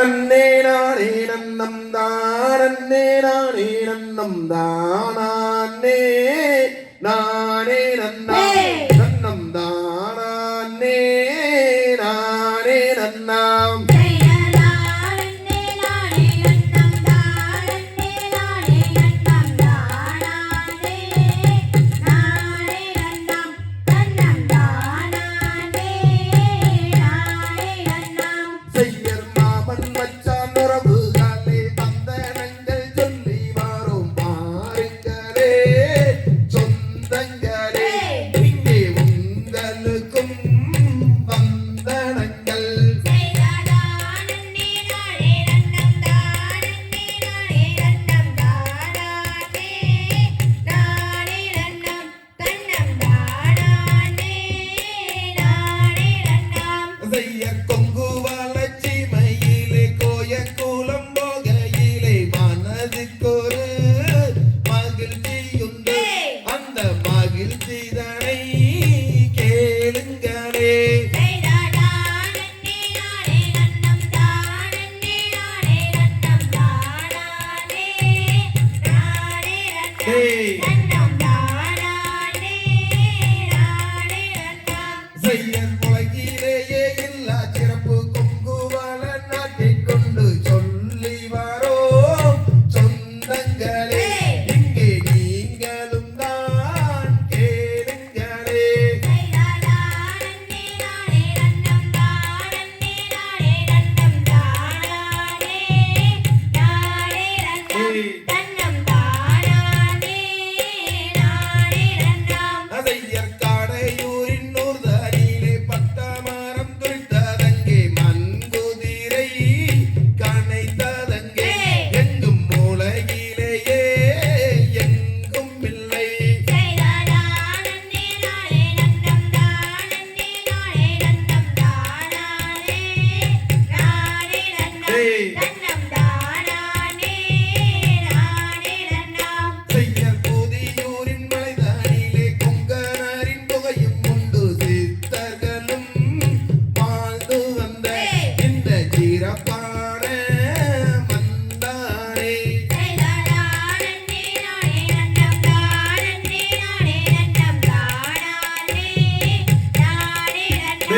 தானே நானே நன்னம் தானே நானே நன்னம் தானே நான் Ei!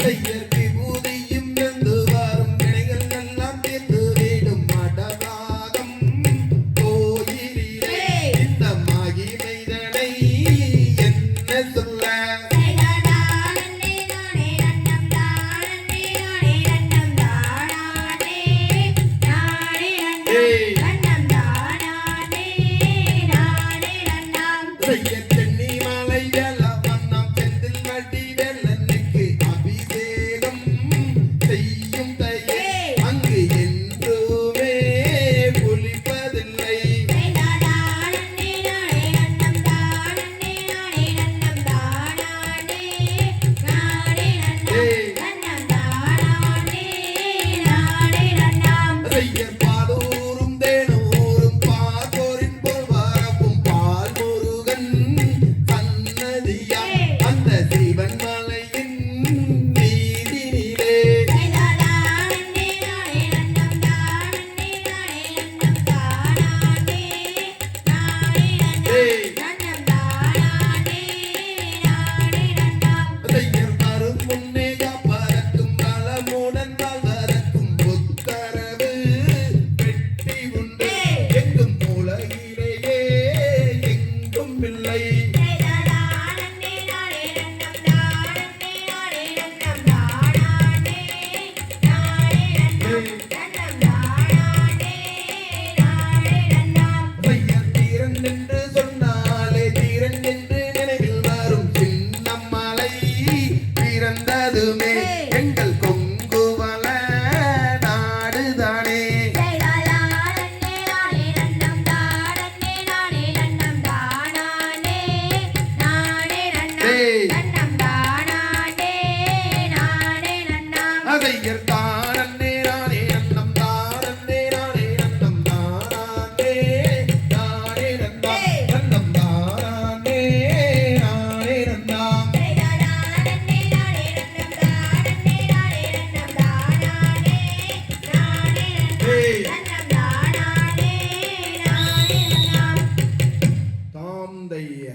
Hey.